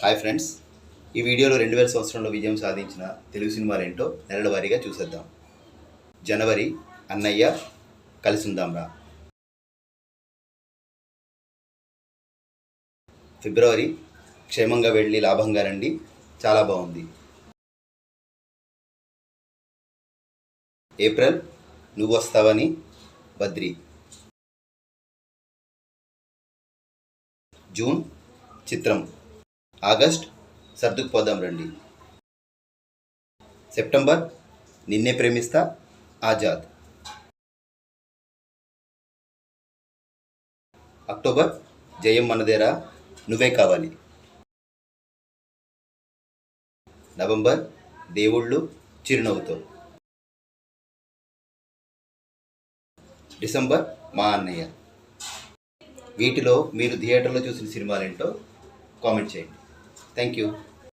Hi friends ఈ వీడియోలో రెండు వేల సంవత్సరంలో విజయం సాధించిన తెలుగు సినిమాలు ఏంటో నెలల వారీగా చూసేద్దాం. జనవరి అన్నయ్య కలిసిందాంరా. ఫిబ్రవరి క్షేమంగా వెళ్ళి లాభంగా రండి. చాలా బాగుంది. ఏప్రిల్ నువ్వు వస్తావని బద్రి. జూన్ చిత్రం. ఆగస్ట్ సర్దుకుపోదాం రండి. సెప్టెంబర్ నిన్నే ప్రేమిస్తా ఆజాద్. అక్టోబర్ జయం మనదేరా నువ్వే కావాలి. నవంబర్ దేవుళ్ళు చిరునవ్వుతో. డిసెంబర్ మా అన్నయ్య. వీటిలో మీరు థియేటర్లో చూసిన సినిమాలేంటో కామెంట్ చేయండి. Thank you.